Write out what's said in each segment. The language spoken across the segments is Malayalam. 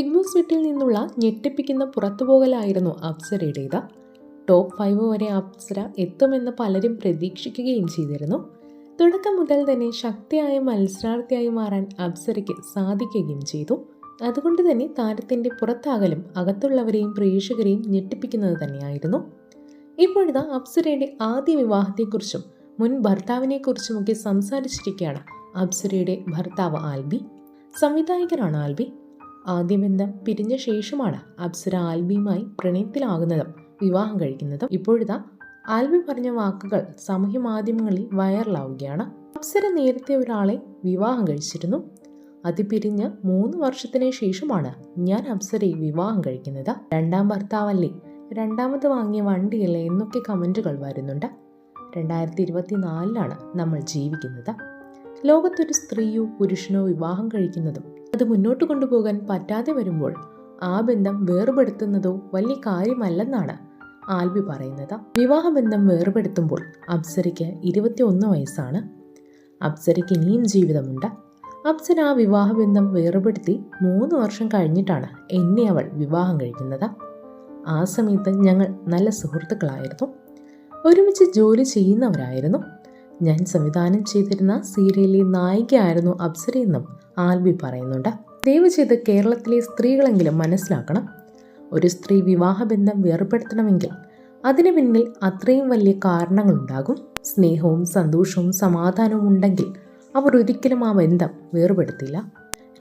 ബിഗ് ബോസ് വീട്ടിൽ നിന്നുള്ള ഞെട്ടിപ്പിക്കുന്ന പുറത്തുപോകലായിരുന്നു അപ്സരയുടേത്. ടോപ്പ് ഫൈവ് വരെ അപ്സര എത്തുമെന്ന് പലരും പ്രതീക്ഷിക്കുകയും ചെയ്തിരുന്നു. തുടക്കം മുതൽ തന്നെ ശക്തിയായ മത്സരാർത്ഥിയായി മാറാൻ അപ്സരയ്ക്ക് സാധിക്കുകയും ചെയ്തു. അതുകൊണ്ട് തന്നെ താരത്തിന്റെ പുറത്താകലും അകത്തുള്ളവരെയും പ്രേക്ഷകരെയും ഞെട്ടിപ്പിക്കുന്നത് തന്നെയായിരുന്നു. ഇപ്പോഴിതാ അപ്സരയുടെ ആദ്യ വിവാഹത്തെക്കുറിച്ചും മുൻ ഭർത്താവിനെക്കുറിച്ചുമൊക്കെ സംസാരിച്ചിരിക്കുകയാണ് അപ്സരയുടെ ഭർത്താവ് ആൽബി. സംവിധായകനാണ് ആൽബി. ആദ്യ ബന്ധം പിരിഞ്ഞ ശേഷമാണ് അപ്സര ആൽബിയുമായി പ്രണയത്തിലാകുന്നതും വിവാഹം കഴിക്കുന്നതും. ഇപ്പോഴിതാ ആൽബി പറഞ്ഞ വാക്കുകൾ സാമൂഹ്യ മാധ്യമങ്ങളിൽ വൈറലാവുകയാണ്. അപ്സര നേരത്തെ ഒരാളെ വിവാഹം കഴിച്ചിരുന്നു. അത് പിരിഞ്ഞ് മൂന്ന് വർഷത്തിന് ശേഷമാണ് ഞാൻ അപ്സരയെ വിവാഹം കഴിക്കുന്നത്. രണ്ടാം ഭർത്താവല്ലേ? രണ്ടാമത് വാങ്ങിയ വണ്ടിയല്ലേ? എന്നൊക്കെ കമന്റുകൾ വരുന്നുണ്ട്. രണ്ടായിരത്തി ഇരുപത്തിനാലിലാണ് നമ്മൾ ജീവിക്കുന്നത്. ലോകത്തൊരു സ്ത്രീയോ പുരുഷനോ വിവാഹം കഴിക്കുന്നതും അത് മുന്നോട്ട് കൊണ്ടുപോകാൻ പറ്റാതെ വരുമ്പോൾ ആ ബന്ധം വേർപെടുത്തുന്നതോ വലിയ കാര്യമല്ലെന്നാണ് ആൽബി പറയുന്നത്. വിവാഹബന്ധം വേർപെടുത്തുമ്പോൾ അപ്സരയ്ക്ക് ഇരുപത്തിയൊന്ന് വയസ്സാണ്. അപ്സരയ്ക്ക് ഇനിയും ജീവിതമുണ്ട്. അപ്സര ആ വിവാഹബന്ധം വേർപെടുത്തി മൂന്ന് വർഷം കഴിഞ്ഞിട്ടാണ് എന്നെ അവൾ വിവാഹം കഴിക്കുന്നത്. ആ സമയത്ത് ഞങ്ങൾ നല്ല സുഹൃത്തുക്കളായിരുന്നു. ഒരുമിച്ച് ജോലി ചെയ്യുന്നവരായിരുന്നു. ഞാൻ സംവിധാനം ചെയ്തിരുന്ന സീരിയലിലെ നായികയായിരുന്നു അപ്സരയെന്നും ആൽബി പറയുന്നുണ്ട്. ദയവ് ചെയ്ത് കേരളത്തിലെ സ്ത്രീകളെങ്കിലും മനസ്സിലാക്കണം. ഒരു സ്ത്രീ വിവാഹബന്ധം വേർപെടുത്തണമെങ്കിൽ അതിന് പിന്നിൽ അത്രയും വലിയ കാരണങ്ങളുണ്ടാകും. സ്നേഹവും സന്തോഷവും സമാധാനവും ഉണ്ടെങ്കിൽ അവർ ഒരിക്കലും ആ ബന്ധം വേർപെടുത്തില്ല.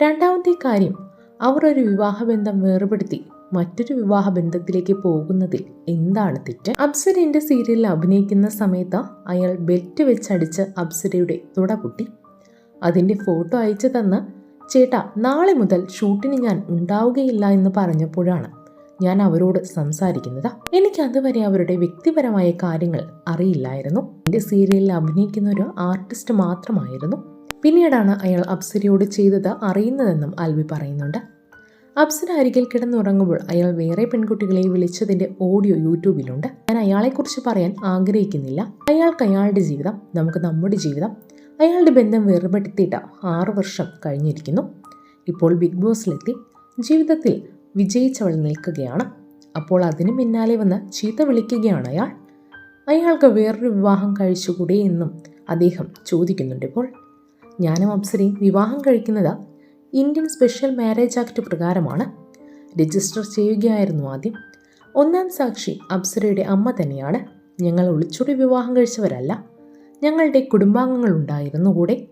രണ്ടാമത്തെ കാര്യം അവർ ഒരു വിവാഹബന്ധം വേർപെടുത്തി മറ്റൊരു വിവാഹ ബന്ധത്തിലേക്ക് പോകുന്നതിൽ എന്താണ് തെറ്റ്? അപ്സരയുടെ സീരിയലിൽ അഭിനയിക്കുന്ന സമയത്ത് അയാൾ ബെൽറ്റ് വെച്ചടിച്ച് അപ്സരയുടെ തുട പൊട്ടി. അതിന്റെ ഫോട്ടോ അയച്ചു തന്ന് ചേട്ടാ നാളെ മുതൽ ഷൂട്ടിന് ഞാൻ ഉണ്ടാവുകയില്ല എന്ന് പറഞ്ഞപ്പോഴാണ് ഞാൻ അവരോട് സംസാരിക്കുന്നത്. എനിക്ക് അതുവരെ അവരുടെ വ്യക്തിപരമായ കാര്യങ്ങൾ അറിയില്ലായിരുന്നു. എന്റെ സീരിയലിൽ അഭിനയിക്കുന്ന ഒരു ആർട്ടിസ്റ്റ് മാത്രമായിരുന്നു. പിന്നീടാണ് അയാൾ അപ്സരയോട് ചെയ്തത് അറിയുന്നതെന്നും ആൽവി പറയുന്നുണ്ട്. അപ്സര അരികിൽ കിടന്നുറങ്ങുമ്പോൾ അയാൾ വേറെ പെൺകുട്ടികളെ വിളിച്ചതിന്റെ ഓഡിയോ യൂട്യൂബിലുണ്ട്. ഞാൻ അയാളെക്കുറിച്ച് പറയാൻ ആഗ്രഹിക്കുന്നില്ല. അയാൾക്ക് അയാളുടെ ജീവിതം നമുക്ക് നമ്മുടെ ജീവിതം അയാളുടെ ബന്ധം വേർപെടുത്തിയിട്ട് ആറു വർഷം കഴിഞ്ഞിരിക്കുന്നു. ഇപ്പോൾ ബിഗ് ബോസിലെത്തി. ജീവിതത്തിൽ വിജയിച്ചവൾ നിൽക്കുകയാണ്. അപ്പോൾ അതിനു പിന്നാലെ വന്ന് ചീത്ത വിളിക്കുകയാണ് അയാൾ. അയാൾക്ക് വേറൊരു വിവാഹം കഴിച്ചുകൂടെ എന്നും അദ്ദേഹം ചോദിക്കുന്നുണ്ട് ഇപ്പോൾ. ഞാനും അപ്സരയും വിവാഹം കഴിക്കുന്നത് ഇന്ത്യൻ സ്പെഷ്യൽ മാരേജ് ആക്ട് പ്രകാരമാണ് രജിസ്റ്റർ ചെയ്യുകയായിരുന്നു ആദ്യം. ഒന്നാം സാക്ഷി അപ്സരയുടെ അമ്മ തന്നെയാണ്. ഞങ്ങൾ ഒളിച്ചോടി വിവാഹം കഴിച്ചവരല്ല. ഞങ്ങളുടെ കുടുംബാംഗങ്ങൾ ഉണ്ടായിരുന്നു കൂടെ.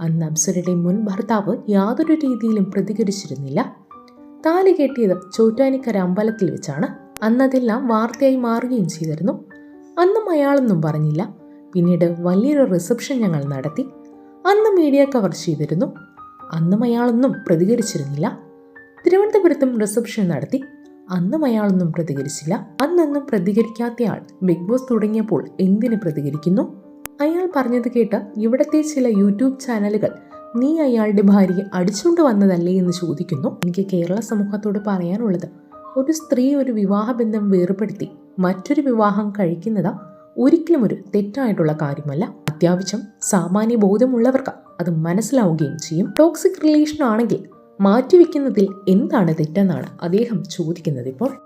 അന്ന് അപ്സരയുടെ മുൻ ഭർത്താവ് യാതൊരു രീതിയിലും പ്രതികരിച്ചിരുന്നില്ല. താലി കെട്ടിയത് ചോറ്റാനിക്കര അമ്പലത്തിൽ വെച്ചാണ്. അന്നതെല്ലാം വാർത്തയായി മാറുകയും ചെയ്തിരുന്നു. അന്നും അയാളൊന്നും പറഞ്ഞില്ല. പിന്നീട് വലിയൊരു റിസപ്ഷൻ ഞങ്ങൾ നടത്തി. അന്ന് മീഡിയ കവർ ചെയ്തിരുന്നു. അന്നും അയാളൊന്നും പ്രതികരിച്ചിരുന്നില്ല. തിരുവനന്തപുരത്തും റിസപ്ഷൻ നടത്തി. അന്നും അയാളൊന്നും പ്രതികരിച്ചില്ല. അന്നൊന്നും പ്രതികരിക്കാത്തയാൾ ബിഗ് ബോസ് തുടങ്ങിയപ്പോൾ എന്തിന് പ്രതികരിക്കുന്നു? അയാൾ പറഞ്ഞത് കേട്ട് ഇവിടത്തെ ചില യൂട്യൂബ് ചാനലുകൾ നീ അയാളുടെ ഭാര്യയെ അടിച്ചുകൊണ്ട് വന്നതല്ലേ എന്ന് ചോദിക്കുന്നു. എനിക്ക് കേരള സമൂഹത്തോട് പറയാനുള്ളത് ഒരു സ്ത്രീ ഒരു വിവാഹബന്ധം വേർപെടുത്തി മറ്റൊരു വിവാഹം കഴിക്കുന്നത് ഒരിക്കലും ഒരു തെറ്റായിട്ടുള്ള കാര്യമല്ല. അത്യാവശ്യം സാമാന്യ ബോധമുള്ളവർക്ക് അത് മനസ്സിലാവുകയും ചെയ്യും. ടോക്സിക് റിലേഷൻ ആണെങ്കിൽ മാറ്റിവെക്കുന്നതിൽ എന്താണ് തെറ്റെന്നാണ് അദ്ദേഹം ചോദിക്കുന്നത് ഇപ്പോൾ.